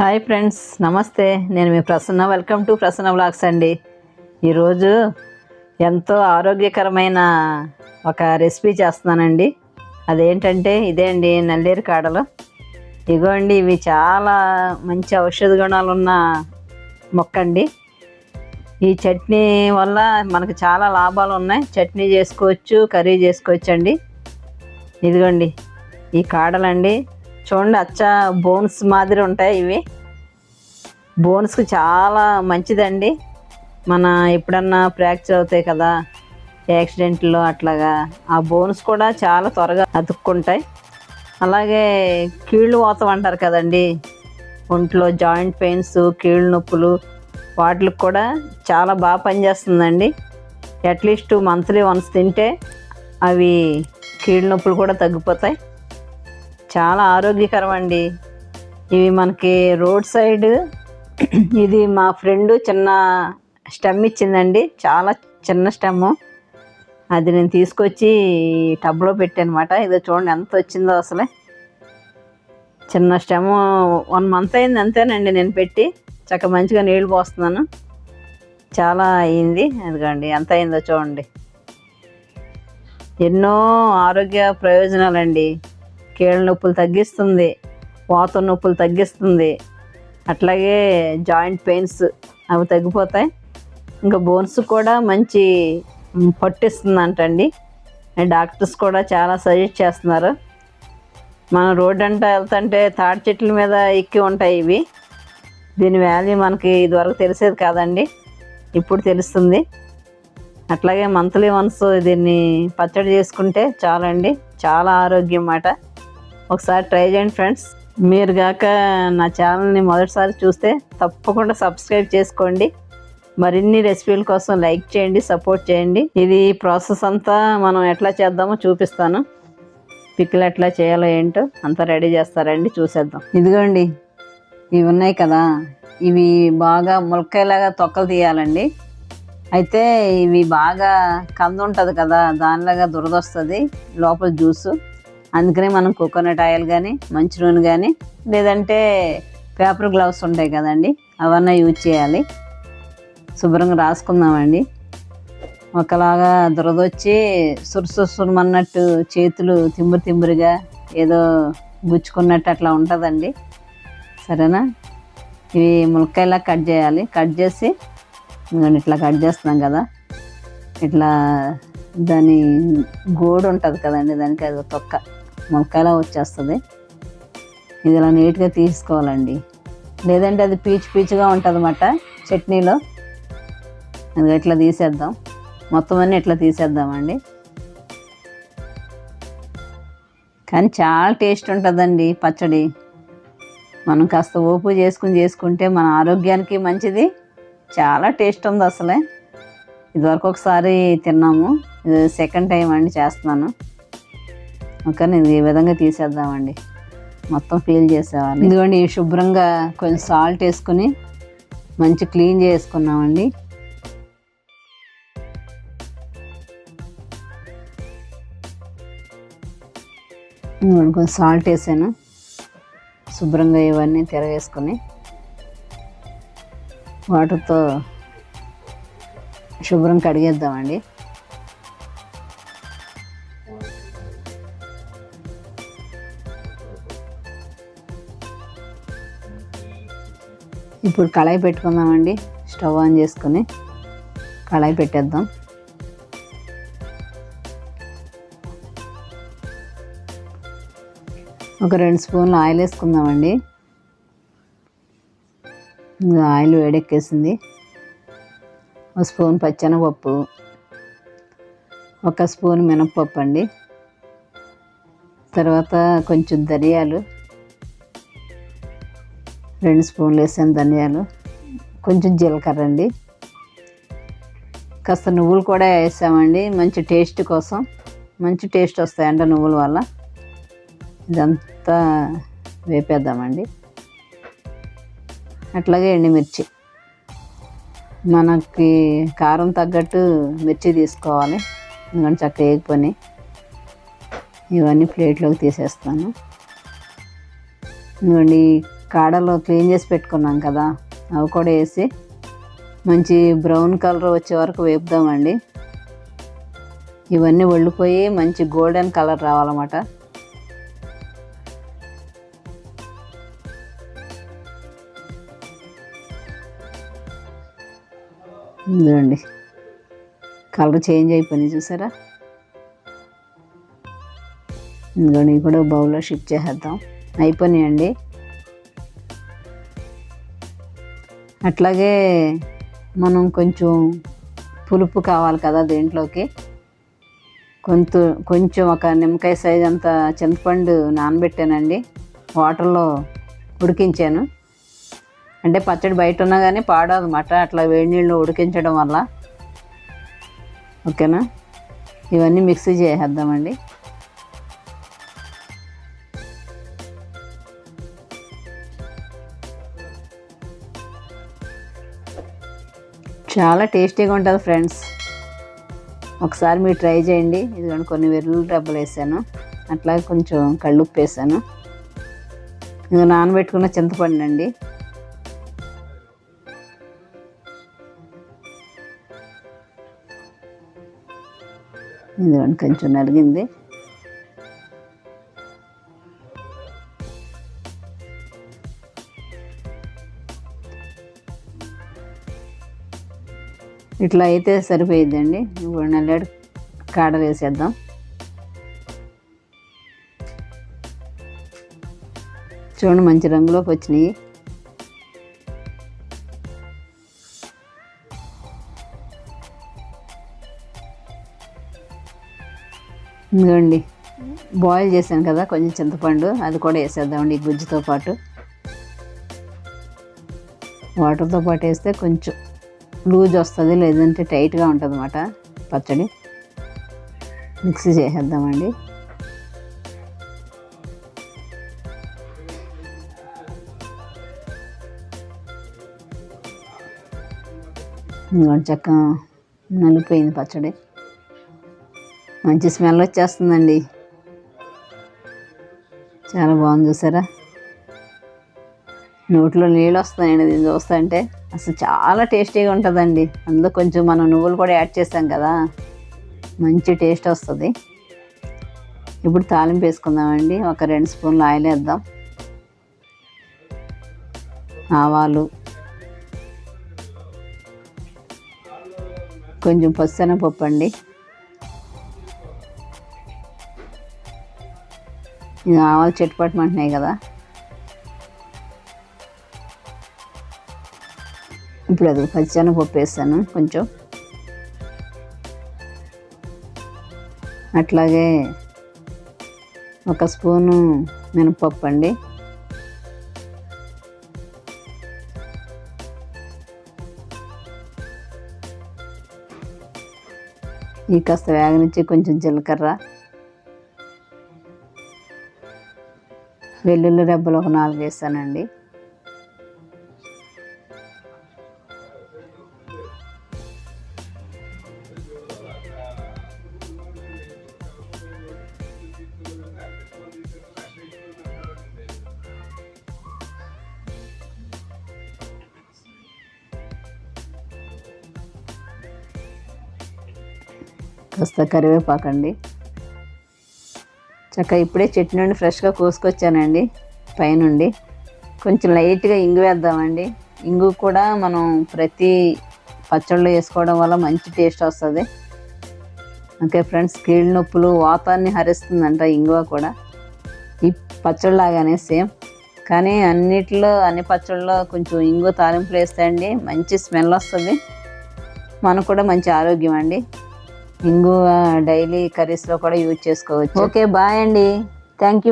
Hi friends నమస్తే. నేను మీ Prasanna. Welcome to Prasanna blogs అండి. ఈరోజు ఎంతో ఆరోగ్యకరమైన ఒక రెసిపీ చేస్తున్నానండి. అదేంటంటే ఇదే అండి నల్లేరు కాడలు. ఇగో అండి ఇవి చాలా మంచి ఔషధ గుణాలు ఉన్న మొక్క అండి ఈ చట్నీ వల్ల మనకు చాలా లాభాలు ఉన్నాయి. చట్నీ చేసుకోవచ్చు కర్రీ చేసుకోవచ్చు అండి ఇదిగోండి ఈ కాడలండి. చూడండి అచ్చా బోన్స్ మాదిరి ఉంటాయి ఇవి. బోన్స్కి చాలా మంచిదండి. మన ఎప్పుడన్నా ఫ్రాక్చర్ అవుతాయి కదా యాక్సిడెంట్లో అట్లాగా ఆ బోన్స్ కూడా చాలా త్వరగా అతుక్కుంటాయి. అలాగే కీళ్ళు వాతం అంటారు కదండి. ఒంట్లో జాయింట్ పెయిన్స్ కీళ్ళు నొప్పులు వాటికి కూడా చాలా బాగా పనిచేస్తుందండి. అట్లీస్ట్ మంత్లీ వన్స్ తింటే అవి కీళ్ళ నొప్పులు కూడా తగ్గిపోతాయి. చాలా ఆరోగ్యకరం అండి ఇవి మనకి రోడ్ సైడ్ ఇది మా ఫ్రెండ్ చిన్న స్టెమ్ ఇచ్చిందండి. చాలా చిన్న స్టెమ్. అది నేను తీసుకొచ్చి టబ్లో పెట్టానమాట. ఇదో చూడండి ఎంత వచ్చిందో అసలే. చిన్న స్టెమ్. వన్ మంత్ అయింది అంతేనండి నేను పెట్టి. చక్క మంచిగా నీళ్ళు పోస్తున్నాను. చాలా అయింది. అదిగోండి ఎంత అయిందో చూడండి. ఎన్నో ఆరోగ్య ప్రయోజనాలండి. కీళ్ళ నొప్పులు తగ్గిస్తుంది వాత నొప్పులు తగ్గిస్తుంది అట్లాగే జాయింట్ పెయిన్స్ అవి తగ్గిపోతాయి. ఇంకా బోన్స్ కూడా మంచి మ్, అండి డాక్టర్స్ కూడా చాలా సజెస్ట్ చేస్తున్నారు. మనం రోడ్ అంట వెళ్తుంటే తాడి చెట్ల మీద ఎక్కి ఉంటాయి ఇవి. దీని వాల్యూ మనకి ఇదివరకు తెలిసేది కాదండి ఇప్పుడు తెలుస్తుంది. అట్లాగే మంత్లీ వన్స్ దీన్ని పచ్చడి చేసుకుంటే చాలండి చాలా ఆరోగ్యం మాట ఒకసారి ట్రై చేయండి ఫ్రెండ్స్. మీరు గాక నా ఛానల్ని మొదటిసారి చూస్తే తప్పకుండా సబ్స్క్రైబ్ చేసుకోండి. మరిన్ని రెసిపీల కోసం లైక్ చేయండి సపోర్ట్ చేయండి. ఇది ప్రాసెస్ అంతా మనం ఎట్లా చేద్దామో చూపిస్తాను. పిక్కులు ఎట్లా చేయాలో ఏంటో అంతా రెడీ చేస్తారండి చూసేద్దాం. ఇదిగోండి ఇవి ఉన్నాయి కదా. ఇవి బాగా ములక్కాయలాగా తొక్కలు తీయాలండి. అయితే ఇవి బాగా కంద ఉంటుంది కదా దానిలాగా దురదొస్తుంది లోపల జ్యూసు. అందుకనే మనం కోకోనట్ ఆయిల్ కానీ మంచి నూనె కానీ లేదంటే పేపర్ గ్లౌస్ ఉంటాయి కదండి అవన్నీ యూజ్ చేయాలి. శుభ్రంగా రాసుకుందామండి. ఒకలాగా దురదొచ్చి సురుసురుమన్నట్టు చేతులు తిమ్మురు తిమ్మురుగా ఏదో గుచ్చుకున్నట్టు అట్లా ఉంటుందండి. సరేనా? ఇవి ములక్కాయలా కట్ చేయాలి. కట్ చేసి ఇట్లా కట్ చేస్తున్నాం కదా. ఇట్లా దాని గోడు ఉంటుంది కదండి దానికి అది తొక్క. మొలకలా వచ్చేస్తుంది. ఇది ఇలా నీట్గా తీసుకోవాలండి. లేదంటే అది పీచు పీచుగా ఉంటుంది అన్నమాట చట్నీలో. అది ఇట్లా తీసేద్దాం. మొత్తం అన్నీ ఇట్లా తీసేద్దామండి. కానీ చాలా టేస్ట్ ఉంటుందండి పచ్చడి. మనం కాస్త ఓపు చేసుకుని చేసుకుంటే మన ఆరోగ్యానికి మంచిది. చాలా టేస్ట్ ఉంది అసలే. ఇదివరకు ఒకసారి తిన్నాము. ఇది సెకండ్ టైం అండి చేస్తున్నాను. కానీ ఈ విధంగా తీసేద్దామండి. మొత్తం ఫీల్ చేసేవాళ్ళు ఇదిగోండి శుభ్రంగా కొంచెం సాల్ట్ వేసుకుని మంచి క్లీన్ చేసుకున్నామండి. కొంచెం సాల్ట్ వేసాను. శుభ్రంగా ఇవన్నీ తిరగేసుకొని వాటర్తో శుభ్రం కడిగేద్దామండి. ఇప్పుడు కళాయి పెట్టుకుందామండి. స్టవ్ ఆన్ చేసుకొని కళాయి పెట్టేద్దాం. ఒక రెండు స్పూన్లు ఆయిల్ వేసుకుందామండి. ఇంకా ఆయిల్ వేడెక్కేసింది. ఒక స్పూన్ పచ్చెనపప్పు ఒక స్పూన్ మినప్పప్పు అండి. తర్వాత కొంచెం ధనియాలు రెండు స్పూన్లు వేసాను ధనియాలు. కొంచెం జీలకర్ర అండి. కాస్త నువ్వులు కూడా వేసామండి. మంచి టేస్ట్ కోసం. మంచి టేస్ట్ వస్తాయంట నువ్వుల వల్ల. ఇదంతా వేపేద్దామండి. అట్లాగే ఎండుమిర్చి మనకి కారం తగ్గట్టు మిర్చి తీసుకోవాలి. ఎందుకంటే చక్కగా వేగిపోయి ఇవన్నీ ప్లేట్లోకి తీసేస్తాను. ఇవ్వండి కాడలు క్లీన్ చేసి పెట్టుకున్నాం కదా అవి కూడా వేసి మంచి బ్రౌన్ కలర్ వచ్చే వరకు వేపుదామండి. ఇవన్నీ ఒళ్ళిపోయి మంచి గోల్డెన్ కలర్ రావాలన్నమాట. చూడండి కలర్ చేంజ్ అయిపోయింది చూసారా? ఇదిగోండి ఇవి కూడా బౌల్లో షిఫ్ట్ చేసేద్దాం. అయిపోయినాయండి. అట్లాగే మనం కొంచెం పులుపు కావాలి కదా దీంట్లోకి. కొంత కొంచెం ఒక నిమ్మకాయ సైజ్ అంత చింతపండు నానబెట్టానండి. వాటర్లో ఉడికించాను. అంటే పచ్చడి బయట ఉన్నా కానీ పాడదన్నమాట అట్లా వేడి నీళ్ళు ఉడికించడం వల్ల. ఓకేనా? ఇవన్నీ మిక్సీ చేసేద్దామండి. చాలా టేస్టీగా ఉంటుంది ఫ్రెండ్స్. ఒకసారి మీరు ట్రై చేయండి. ఇదిగోండి కొన్ని వెల్లుల్లి డబ్బలు వేసాను. అట్లాగే కొంచెం కళ్ళుప్పు వేసాను. ఇది నానబెట్టుకున్న చింతపండు అండి. ఇదిగోండి కొంచెం నలిగింది. ఇట్లా అయితే సరిపోయిద్దండి. ఇప్పుడు నల్లడి కాడలు వేసేద్దాం. చూడండి మంచి రంగులోకి వచ్చినాయి. ఇదిగోండి బాయిల్ చేశాను కదా కొంచెం చింతపండు అది కూడా వేసేద్దామండి ఈ గుజ్జుతో పాటు. వాటర్తో పాటు వేస్తే కొంచెం లూజ్ వస్తుంది లేదంటే టైట్గా ఉంటుంది అన్నమాట పచ్చడి. మిక్సీ చేసేద్దామండి. ఇదిగోండి చక్క నలిపోయింది పచ్చడి. మంచి స్మెల్ వచ్చేస్తుందండి. చాలా బాగుంది చూసారా? నోట్లో నీళ్ళు వస్తాయండి దీన్ని చూస్తుంటే అసలు చాలా టేస్టీగా ఉంటుందండి. అందులో కొంచెం మనం నువ్వులు కూడా యాడ్ చేస్తాం కదా. మంచి టేస్ట్ వస్తుంది. ఇప్పుడు తాలింపు వేసుకుందామండి. ఒక రెండు స్పూన్లు ఆయిల్ వేద్దాం. ఆవాలు. కొంచెం పచ్చనపప్పు అండి. ఇది ఆవాలు చెట్టుపట్టమంటున్నాయి కదా. ఇప్పుడు అది పచ్చనపప్పు వేస్తాను కొంచెం. అట్లాగే ఒక స్పూను మినపప్పు అండి. ఈ కాస్త వేగనిచ్చి కొంచెం జీలకర్ర. వెల్లుల్లి రెబ్బలు ఒక నాలుగు వేస్తానండి. కాస్త కరివేపాకండి. చక్క ఇప్పుడే చెట్టు నుండి ఫ్రెష్గా కోసుకొచ్చానండి పైనుండి. కొంచెం లైట్గా ఇంగు వేద్దామండి. ఇంగు కూడా మనం ప్రతి పచ్చళ్ళు వేసుకోవడం వల్ల మంచి టేస్ట్ వస్తుంది. ఓకే ఫ్రెండ్స్ కీళ్ళ నొప్పులు వాతాన్ని హరిస్తుందంట ఇంగువ కూడా. ఈ పచ్చళ్ళలాగానే సేమ్. కానీ అన్నిట్లో అన్ని పచ్చళ్ళలో కొంచెం ఇంగు తాలింపులు వేస్తాయండి మంచి స్మెల్ వస్తుంది. మనకు కూడా మంచి ఆరోగ్యం అండి. ఇంగువ డైలీ కర్రీస్లో కూడా యూజ్ చేసుకోవచ్చు. ఓకే బాయ్ అండి. Thank you